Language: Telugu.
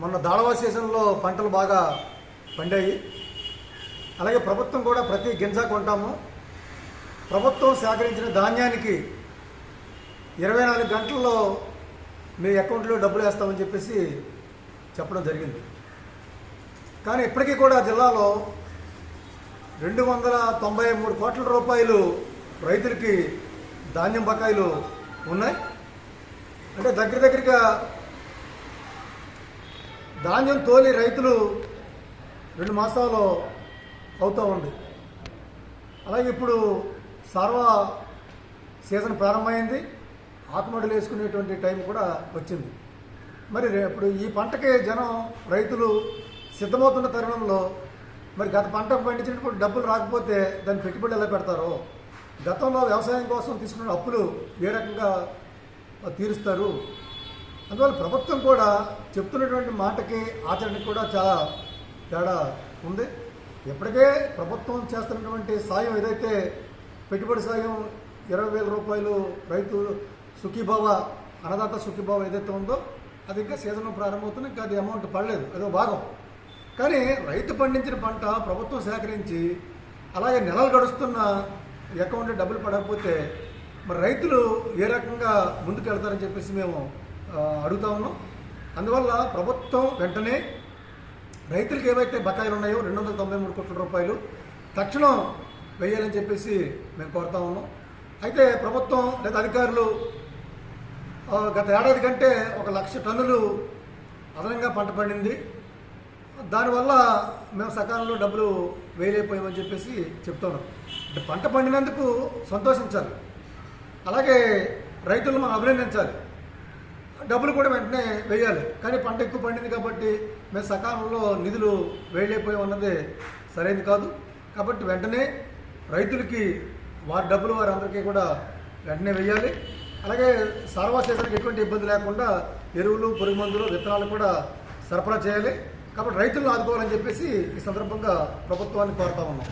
మొన్న దాడవా సీజన్లో పంటలు బాగా పండాయి. అలాగే ప్రభుత్వం కూడా ప్రతి గింజ కొంటాము. ప్రభుత్వం సేకరించిన ధాన్యానికి ఇరవై నాలుగు గంటల్లో మీ అకౌంట్లో డబ్బులు వేస్తామని చెప్పేసి చెప్పడం జరిగింది. కానీ ఇప్పటికీ కూడా జిల్లాలో రెండు వందల తొంభై మూడు కోట్ల రూపాయలు రైతులకి ధాన్యం బకాయిలు ఉన్నాయి. అంటే దగ్గర దగ్గరగా ధాన్యం తోలి రైతులు రెండు మాసాలు అవుతూ ఉంది. అలాగే ఇప్పుడు సర్వ సీజన్ ప్రారంభమైంది. ఆకుమడులు వేసుకునేటువంటి టైం కూడా వచ్చింది. మరి రే- ఇప్పుడు ఈ పంటకి జనం రైతులు సిద్ధమవుతున్న తరుణంలో మరి గత పంట పండించినప్పుడు డబ్బులు రాకపోతే దాన్ని పెట్టుబడి ఎలా పెడతారో? గతంలో వ్యవసాయం కోసం తీసుకున్న అప్పులు ఏ రకంగా తీరుస్తారు? అందువల్ల ప్రభుత్వం కూడా చెప్తున్నటువంటి మాటకి ఆచరణకి కూడా చాలా తేడా ఉంది. ఇప్పటికే ప్రభుత్వం చేస్తున్నటువంటి సాయం ఏదైతే పెట్టుబడి సాయం ఇరవై వేల రూపాయలు రైతు సుఖీభావ అన్నదాత సుఖీభావ ఏదైతే ఉందో అది ఇంకా సీజన్ ప్రారంభమవుతుంది ఇంకా అది అమౌంట్ పడలేదు అదో భాగం. కానీ రైతు పండించిన పంట ప్రభుత్వం సేకరించి అలాగే నెలలు గడుస్తున్న అకౌంట్లో డబ్బులు పడకపోతే మరి రైతులు ఏ రకంగా ముందుకు వెళ్తారని చెప్పేసి మేము అడుగుతా ఉన్నాం. అందువల్ల ప్రభుత్వం వెంటనే రైతులకు ఏవైతే బకాయిలు ఉన్నాయో రెండు వందల తొంభై మూడు కోట్ల రూపాయలు తక్షణం వేయాలని చెప్పేసి మేము కోరుతా ఉన్నాం. అయితే ప్రభుత్వం లేదా అధికారులు గత ఏడాది కంటే ఒక లక్ష టన్నులు అదనంగా పంట పండింది. దానివల్ల మేము సకాలంలో డబ్బులు వేయలేకపోయామని చెప్పేసి చెప్తున్నాం అంటే పంట పండినందుకు సంతోషించాలి. అలాగే రైతులను మనం అభినందించాలి. డబ్బులు కూడా వెంటనే వేయాలి. కానీ పంట ఎక్కువ పండింది కాబట్టి మేము సకాలంలో నిధులు వేయలేకపోయి ఉన్నది సరైనది కాదు. కాబట్టి వెంటనే రైతులకి వారి డబ్బులు వారందరికీ కూడా వెంటనే వేయాలి. అలాగే సార్వా సీజన్కి ఎటువంటి ఇబ్బంది లేకుండా ఎరువులు పురుగు మందులు విత్తనాలు కూడా సరఫరా చేయాలి. కాబట్టి రైతులను ఆదుకోవాలని చెప్పేసి ఈ సందర్భంగా ప్రభుత్వాన్ని కోరుతా ఉన్నాం.